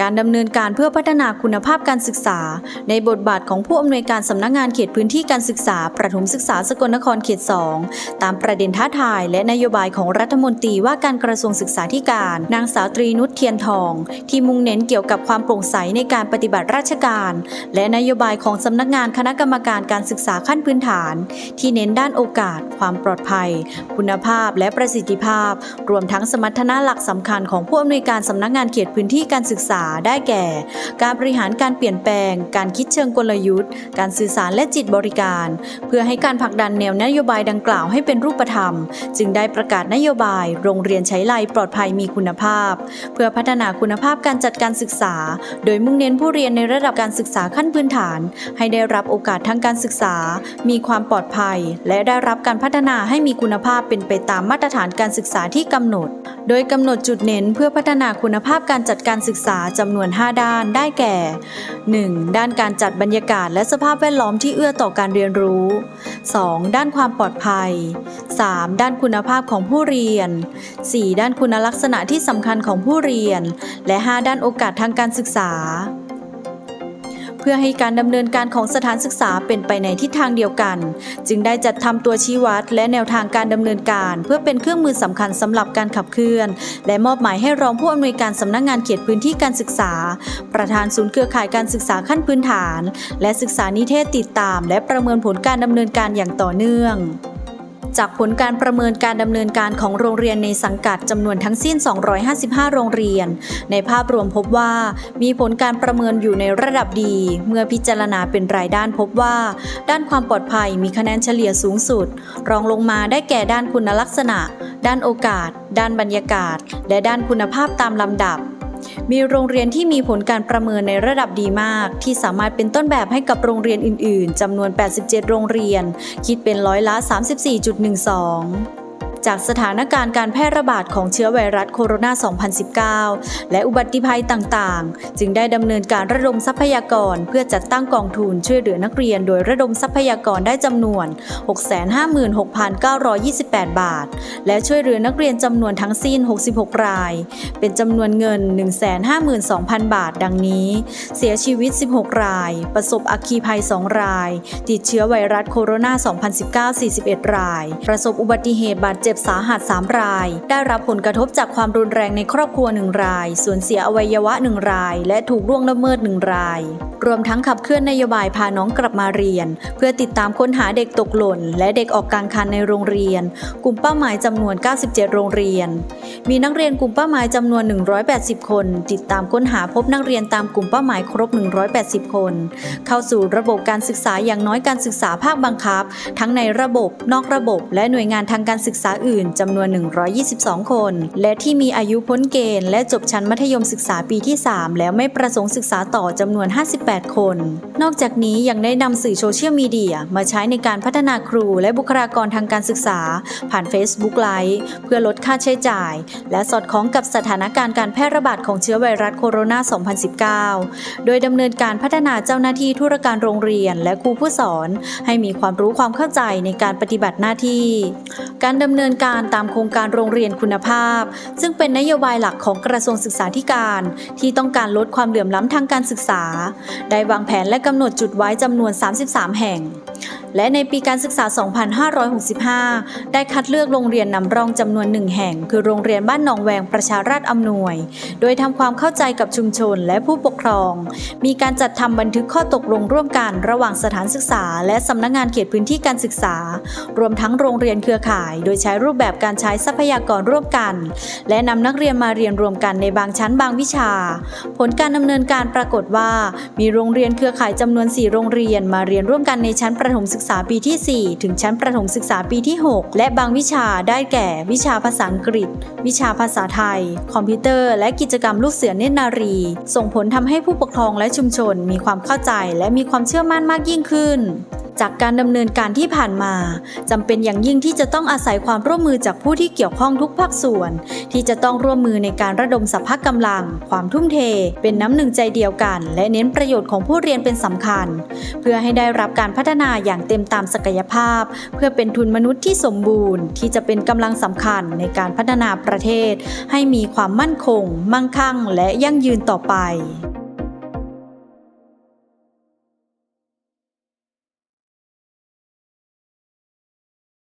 การดำเนินการเพื่อพัฒนาคุณภาพการศึกษา ในบทบาทของผู้อำนวยการสำนักงานเขตพื้นที่การศึกษา ประถมศึกษาสกลนครเขต 2 ตามประเด็นท้าทาย และนโยบายของรัฐมนตรีว่าการกระทรวงศึกษาธิการ นางสาวตรีนุชเทียนทอง ที่มุ่งเน้นเกี่ยวกับความโปร่งใสในการปฏิบัติราชการ และนโยบายของสำนักงานคณะกรรมการการศึกษาขั้นพื้นฐาน ที่เน้นด้านโอกาส ความปลอดภัย คุณภาพ และประสิทธิภาพ รวมทั้งสมรรถนะหลักสำคัญของผู้อำนวยการสำนักงานเขตพื้นที่การศึกษาได้แก่ การบริหารการเปลี่ยนแปลง การคิดเชิงกลยุทธ์ การสื่อสารและจิตบริการ เพื่อให้การผลักดันแนวนโยบายดังกล่าวให้เป็นรูปธรรม จึงได้ประกาศนโยบาย โรงเรียนใช้ไลปลอดภัยมีคุณภาพ เพื่อพัฒนาคุณภาพการจัดการศึกษา โดยมุ่งเน้นผู้เรียนในระดับการศึกษาขั้นพื้นฐาน ให้ได้รับโอกาสทางการศึกษา มีความปลอดภัย และได้รับการพัฒนาให้มีคุณภาพเป็นไปตามมาตรฐานการศึกษาที่กำหนด โดยกำหนดจุดเน้นเพื่อพัฒนาคุณภาพการจัดการศึกษาจำนวน 5 ด้านได้แก่ 1. ด้านการจัดบรรยากาศและสภาพแวดล้อมที่เอื้อต่อการเรียนรู้ 2. ด้านความปลอดภัย 3. ด้านคุณภาพของผู้เรียน 4. ด้านคุณลักษณะที่สำคัญของผู้เรียน และ 5 ด้านโอกาสทางการศึกษา เพื่อให้การดำเนินการของสถานศึกษาเป็นไปในทิศทางเดียวกัน จึงได้จัดทำตัวชี้วัดและแนวทางการดำเนินการ เพื่อเป็นเครื่องมือสำคัญสำหรับการขับเคลื่อน และมอบหมายให้รองผู้อำนวยการสำนักงานเขตพื้นที่การศึกษา ประธานศูนย์เครือข่ายการศึกษาขั้นพื้นฐาน และศึกษานิเทศติดตาม และประเมินผลการดำเนินการอย่างต่อเนื่อง จากผลการประเมินการดำเนินการของโรงเรียนในสังกัดจำนวนทั้งสิ้น 255 โรงเรียน ในภาพรวมพบว่า มีผลการประเมินอยู่ในระดับดี เมื่อพิจารณาเป็นรายด้านพบว่า ด้านความปลอดภัยมีคะแนนเฉลี่ยสูงสุด รองลงมาได้แก่ด้านคุณลักษณะ ด้านโอกาส ด้านบรรยากาศ และด้านคุณภาพตามลำดับ มีโรงเรียนที่มีผลการประเมินในระดับดีมาก ที่สามารถเป็นต้นแบบให้กับโรงเรียนอื่น ๆจำนวน 87 โรงเรียน คิดเป็นร้อยละ 34.12 จากสถานการณ์การแพร่ระบาดของเชื้อไวรัสโคโรนา 2019 และอุบัติภัยต่างๆ จึงได้ดำเนินการระดมทรัพยากร เพื่อจัดตั้งกองทุนช่วยเหลือนักเรียน โดยระดมทรัพยากรได้จำนวน 656,928 บาท และช่วยเหลือนักเรียนจำนวนทั้งสิ้น 66 ราย เป็นจำนวนเงิน 152,000 บาท ดังนี้ เสียชีวิต 16 ราย ประสบอัคคีภัย 2 ราย ติดเชื้อไวรัสโคโรนา 2019 41 ราย ประสบอุบัติเหตุบาดเจ็บ็บสาหัส 3 ราย ได้รับผลกระทบจากความรุนแรงในครอบครัว 1 ราย สูญเสียอวัยวะ 1 ราย และถูกล่วงละเมิด 1 ราย รวมทั้งขับเคลื่อนนโยบายพาน้องกลับมาเรียน เพื่อติดตามค้นหาเด็กตกหล่น และเด็กออกกลางคันในโรงเรียน กลุ่มเป้าหมายจำนวน 97 โรงเรียน มีนักเรียนกลุ่มเป้าหมายจำนวน 180 คน ติดตามค้นหาพบนักเรียนตามกลุ่มเป้าหมายครบ 180 คน เข้าสู่ระบบการศึกษาอย่างน้อยการศึกษาภาคบังคับ ทั้งในระบบ นอกระบบ และหน่วยงานทางการศึกษาอื่นจำนวน 122 คน และที่มีอายุพ้นเกณฑ์และจบชั้นมัธยมศึกษาปีที่ 3 แล้วไม่ประสงค์ศึกษาต่อจำนวน 58 คน นอกจากนี้ยังได้นำสื่อโซเชียลมีเดียมาใช้ในการพัฒนาครูและบุคลากรทางการศึกษา ผ่าน Facebook ไลฟ์เพื่อลดค่าใช้จ่าย และสอดคล้องกับสถานการณ์การแพร่ระบาดของเชื้อไวรัสโคโรนา 2019 โดยดำเนินการพัฒนาเจ้าหน้าที่ธุรการโรงเรียนและครูผู้สอน ให้มีความรู้ความเข้าใจในการปฏิบัติหน้าที่ การดำเนินการตามโครงการโรงเรียนคุณภาพ ซึ่งเป็นนโยบายหลักของกระทรวงศึกษาธิการ ที่ต้องการลดความเหลื่อมล้ำทางการศึกษา ได้วางแผนและกำหนดจุดไว้จำนวน 33 แห่งและในปีการศึกษา 2565 ได้คัดเลือกโรงเรียนนำร่องจำนวนหนึ่งแห่ง คือโรงเรียนบ้านหนองแวงประชาราษฎร์อำนวย โดยทำความเข้าใจกับชุมชนและผู้ปกครอง มีการจัดทำบันทึกข้อตกลงร่วมกันระหว่างสถานศึกษา และสำนักงานเขตพื้นที่การศึกษา รวมทั้งโรงเรียนเครือข่าย โดยใช้รูปแบบการใช้ทรัพยากรร่วมกัน และนำนักเรียนมาเรียนรวมกันในบางชั้นบางวิชา ผลการดำเนินการปรากฏว่า มีโรงเรียนเครือข่ายจำนวน 4 โรงเรียนมาเรียนร่วมกันในชั้นประถมศึกษาปีที่ 4 ถึงชั้นประถมศึกษาปีที่ 6 และบางวิชาได้แก่ วิชาภาษาอังกฤษ วิชาภาษาไทย คอมพิวเตอร์ และกิจกรรมลูกเสือเนตรนารี ส่งผลทำให้ผู้ปกครองและชุมชนมีความเข้าใจและมีความเชื่อมั่นมากยิ่งขึ้น จากการดำเนินการที่ผ่านมาจำเป็นอย่างยิ่งที่จะต้องอาศัยความร่วมมือจากผู้ที่เกี่ยวข้องทุกภาคส่วน ที่จะต้องร่วมมือในการระดมสภาพกำลัง ความทุ่มเท เป็นน้ำหนึ่งใจเดียวกัน และเน้นประโยชน์ของผู้เรียนเป็นสำคัญ เพื่อให้ได้รับการพัฒนาอย่างเต็มตามศักยภาพ เพื่อเป็นทุนมนุษย์ที่สมบูรณ์ ที่จะเป็นกำลังสำคัญในการพัฒนาประเทศ ให้มีความมั่นคง มั่งคั่ง และยั่งยืนต่อไป